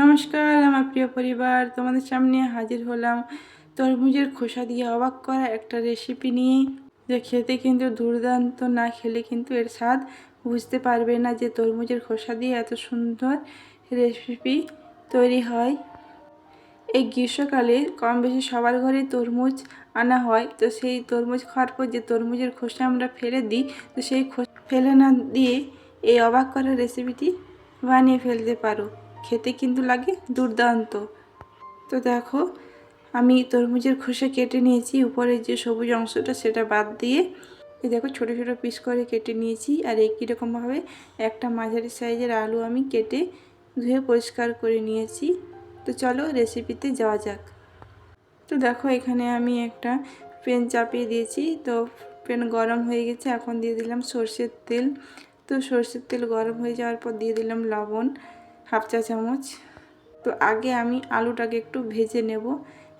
নমস্কার, আমার প্রিয় পরিবার। তোমাদের সামনে হাজির হলাম তরমুজের খোসা দিয়ে অবাক করা একটা রেসিপি নিয়ে। যে খেতে কিন্তু দুর্দান্ত, না খেলে কিন্তু এর স্বাদ বুঝতে পারবে না যে তরমুজের খোসা দিয়ে এত সুন্দর রেসিপি তৈরি হয়। এই গ্রীষ্মকালে কম বেশি সবার ঘরে তরমুজ আনা হয়। তো সেই তরমুজ খাওয়ার পর যে তরমুজের খোসা আমরা ফেলে দিই, তো সেই খোসা ফেলে না দিয়ে এই অবাক করা রেসিপিটি বানিয়ে ফেলতে পারো। খেতে কিন্তু লাগে দুর্দান্ত। তো দেখো, আমি তরমুজের খোসা কেটে নিয়েছি উপরের যে সবুজ অংশটা সেটা বাদ দিয়ে। এই দেখো, ছোটো ছোটো পিস করে কেটে নিয়েছি আর একই রকমভাবে একটা মাঝারি সাইজের আলু আমি কেটে ধুয়ে পরিষ্কার করে নিয়েছি। তো চলো রেসিপিতে যাওয়া যাক। তো দেখো, এখানে আমি একটা পেন চাপিয়ে দিয়েছি। তো পেন গরম হয়ে গেছে, এখন দিয়ে দিলাম সর্ষের তেল। তো সর্ষের তেল গরম হয়ে যাওয়ার পর দিয়ে দিলাম লবণ। হাফ চা চামচ। তো আগে আমি আলুটাকে একটু ভেজে নেব।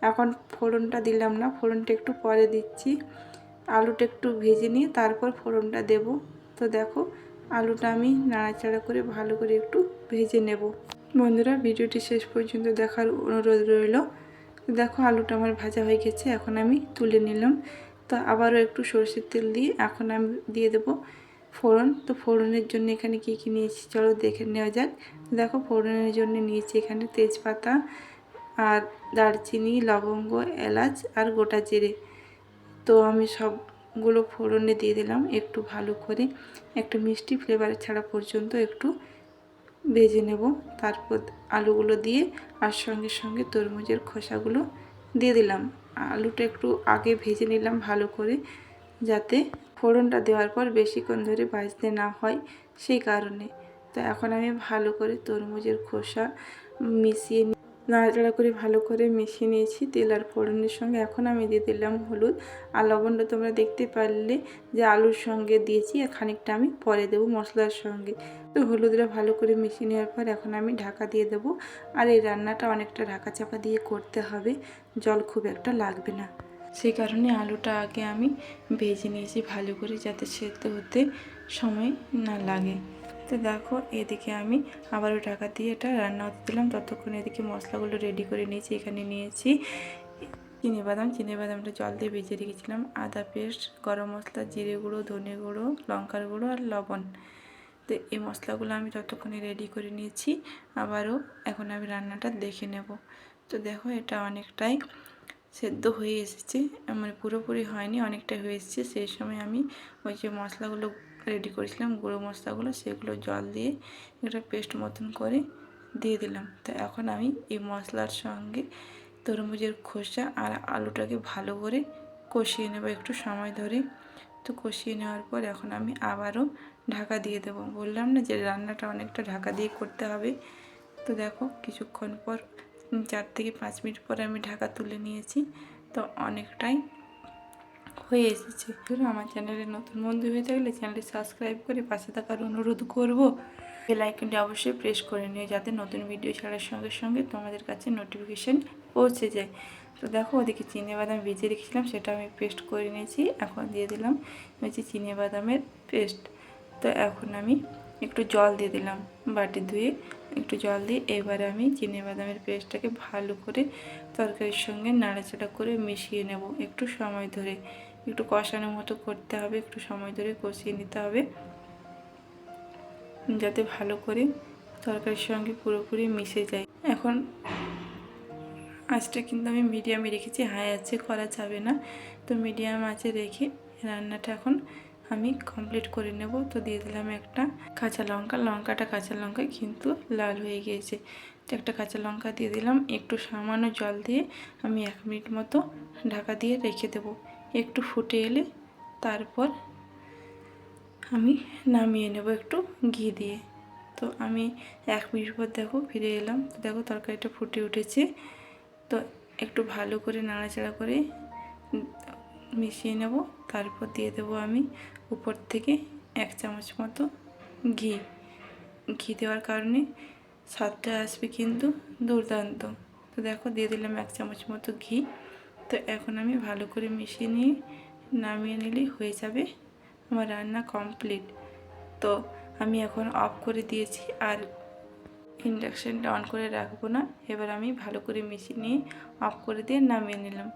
এখন ফোড়নটা দিলাম না, ফোড়নটা একটু পরে দিচ্ছি। আলুটা একটু ভেজে নিয়ে তারপর ফোড়নটা দেব। তো দেখো, আলুটা আমি নাড়াচাড়া করে ভালো করে একটু ভেজে নেব। বন্ধুরা, ভিডিওটি শেষ পর্যন্ত দেখার অনুরোধ রইল। দেখো, আলুটা আমার ভাজা হয়ে গেছে, এখন আমি তুলে নিলাম। তো আবারও একটু সরষের তেল দিয়ে এখন আমি দিয়ে দেবো। ফোড়ন। তো ফোড়নের জন্য এখানে কী কী নিয়েছি চলো দেখে নেওয়া যাক। দেখো ফোড়নের জন্য নিয়েছি এখানে তেজপাতা আর দারচিনি, লবঙ্গ, এলাচ আর গোটা জিরে। তো আমি সবগুলো ফোড়নে দিয়ে দিলাম একটু ভালো করে। একটু মিষ্টি ফ্লেভার ছাড়া পর্যন্ত একটু ভেজে নেব। তারপর আলুগুলো দিয়ে আর সঙ্গে সঙ্গে তরমুজের খোসাগুলো দিয়ে দিলাম। আলুটা একটু আগে ভেজে নিলাম ভালো করে যাতে ফোড়নটা দেওয়ার পর বেশিক্ষণ ধরে ভাজতে না হয় সেই কারণে। তো এখন আমি ভালো করে তরমুজের খোসা মিশিয়ে নাড়াচাড়া করে ভালো করে মিশিয়ে নিয়েছি। তেল আর ফোড়নের সঙ্গে এখন আমি দিয়ে দিলাম হলুদ আর লবণটা তোমরা দেখতে পারলে যে আলুর সঙ্গে দিয়েছি আর খানিকটা আমি পরে দেবো মশলার সঙ্গে। তো হলুদটা ভালো করে মিশিয়ে নেওয়ার পর এখন আমি ঢাকা দিয়ে দেবো। আর এই রান্নাটা অনেকটা ঢাকা চাপা দিয়ে করতে হবে, জল খুব একটা লাগবে না। সেই কারণে আলুটা আগে আমি ভেজে নিয়েছি ভালো করে যাতে সেদ্ধ হতে সময় না লাগে। তো দেখো, এদিকে আমি আবারও ঢাকা দিয়ে এটা রান্না হতে দিলাম। ততক্ষণ এদিকে মশলাগুলো রেডি করে নিয়েছি, এখানে নিয়েছি চিনি বাদাম। চিনি বাদামটা জল দিয়ে ভেজে রেখেছিলাম। আদা পেস্ট, গরম মশলা, জিরে গুঁড়ো, ধনে গুঁড়ো, লঙ্কার গুঁড়ো আর লবণ। তো এই মশলাগুলো আমি ততক্ষণে রেডি করে নিয়েছি। আবারও এখন আমি রান্নাটা দেখে নেব। তো দেখো, এটা অনেকটাই সেদ্ধ হয়ে এসেছে। মানে পুরোপুরি হয়নি, অনেকটা হয়ে এসেছে। সেই সময় আমি ওই যে মশলাগুলো রেডি করেছিলাম, গুঁড়ো মশলাগুলো, সেগুলো জল দিয়ে একটা পেস্ট মতন করে দিয়ে দিলাম। তো এখন আমি এই মশলার সঙ্গে তরমুজের খোসা আর আলুটাকে ভালো করে কষিয়ে নেব একটু সময় ধরে। তো কষিয়ে নেওয়ার পর এখন আমি আবারও ঢাকা দিয়ে দেব। বললাম না যে রান্নাটা অনেকটা ঢাকা দিয়ে করতে হবে। তো দেখো, কিছুক্ষণ পর চার থেকে পাঁচ মিনিট পরে আমি ঢাকা তুলে নিয়েছি। তো অনেকটাই হয়ে এসেছে। আমার চ্যানেলে নতুন বন্ধু হয়ে থাকলে চ্যানেলটি সাবস্ক্রাইব করে পাশে থাকার অনুরোধ করব। বেল অবশ্যই প্রেস করে নিয়ে যাতে নতুন ভিডিও ছাড়ার সঙ্গে সঙ্গে তোমাদের কাছে নোটিফিকেশান পৌঁছে যায়। তো দেখো, ওদিকে চিনি বাদাম ভিজে রেখেছিলাম, সেটা আমি পেস্ট করে নিয়েছি। এখন দিয়ে দিলাম হচ্ছে চিনি বাদামের পেস্ট। তো এখন আমি একটু জল দিয়ে দিলাম বাটি ধুয়ে একটু জল দিয়ে এবারে আমি চিনি বাদামের পেস্টটাকে ভালো করে তরকারির সঙ্গে নাড়াচাড়া করে মিশিয়ে নেব। একটু সময় ধরে। একটু কষানোর মতো করতে হবে, একটু সময় ধরে কষিয়ে নিতে হবে। যাতে ভালো করে তরকারির সঙ্গে পুরোপুরি মিশে যায়। এখন আঁচটা কিন্তু আমি মিডিয়ামে রেখেছি, হাই আছে, করা যাবে না। তো মিডিয়াম আঁচে রেখে রান্নাটা এখন আমি কমপ্লিট করে নেব। তো দিয়ে দিলাম একটা কাঁচা লঙ্কা। লঙ্কাটা কাঁচা লঙ্কায় কিন্তু লাল হয়ে গিয়েছে। তো একটা কাঁচা লঙ্কা দিয়ে দিলাম। একটু সামান্য জল দিয়ে আমি এক মিনিট মতো ঢাকা দিয়ে রেখে দেব। একটু ফুটে এলে তারপর আমি নামিয়ে নেব একটু ঘি দিয়ে। তো আমি এক মিনিট পর দেখো ফিরে এলাম। দেখো তরকারিটা ফুটে উঠেছে। তো একটু ভালো করে নাড়াচাড়া করে মিশিয়ে নেব। তারপর দিয়ে দেবো আমি উপর থেকে এক চামচ মতো ঘি। ঘি দেওয়ার কারণে স্বাদটা আসবে কিন্তু দুর্দান্ত। তো দেখো, দিয়ে দিলাম এক চামচ মতো ঘি। তো এখন আমি ভালো করে মিশিয়ে নিয়ে নামিয়ে নিলেই হয়ে যাবে আমার রান্না কমপ্লিট তো আমি এখন অফ করে দিয়েছি আর ইন্ডাকশানটা অন করে রাখব না। এবার আমি ভালো করে মিশিয়ে নিয়ে অফ করে দিয়ে নামিয়ে নিলাম।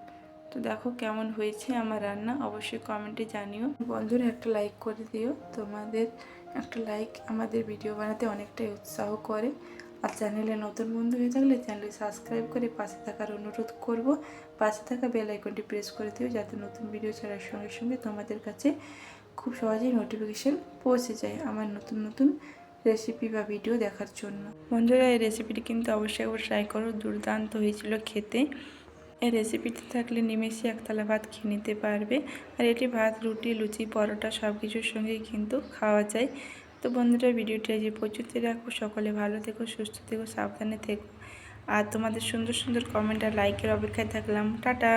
তো দেখো কেমন হয়েছে আমার রান্না, অবশ্যই কমেন্টে জানিও। বন্ধুরা, একটা লাইক করে দিও। তোমাদের একটা লাইক আমাদের ভিডিও বানাতে অনেকটাই উৎসাহ করে। আর চ্যানেলে নতুন বন্ধু হয়ে থাকলে চ্যানেলে সাবস্ক্রাইব করে পাশে থাকার অনুরোধ করব। পাশে থাকা বেল আইকনটি প্রেস করে দিও, যাতে নতুন ভিডিও ছাড়ার সঙ্গে সঙ্গে তোমাদের কাছে খুব সহজেই নোটিফিকেশান পৌঁছে যায় আমার নতুন নতুন রেসিপি বা ভিডিও দেখার জন্য। বন্ধুরা, এই রেসিপিটি কিন্তু অবশ্যই একবার ট্রাই করো। দুর্দান্ত হয়েছিল খেতে। এই রেসিপিটি থাকলে নিমেষে একতলা ভাত খেয়ে নিতে পারবে। আর এটি ভাত, রুটি, লুচি, পরোটা সব কিছুর সঙ্গেই কিন্তু খাওয়া যায়। তো বন্ধুরা, ভিডিওটি যে পর্যন্ত রাখো সকলে ভালো থেকো, সুস্থ থেকো, সাবধানে থেকো। আর তোমাদের সুন্দর সুন্দর কমেন্ট আর লাইকের অপেক্ষায় থাকলাম। টাটা!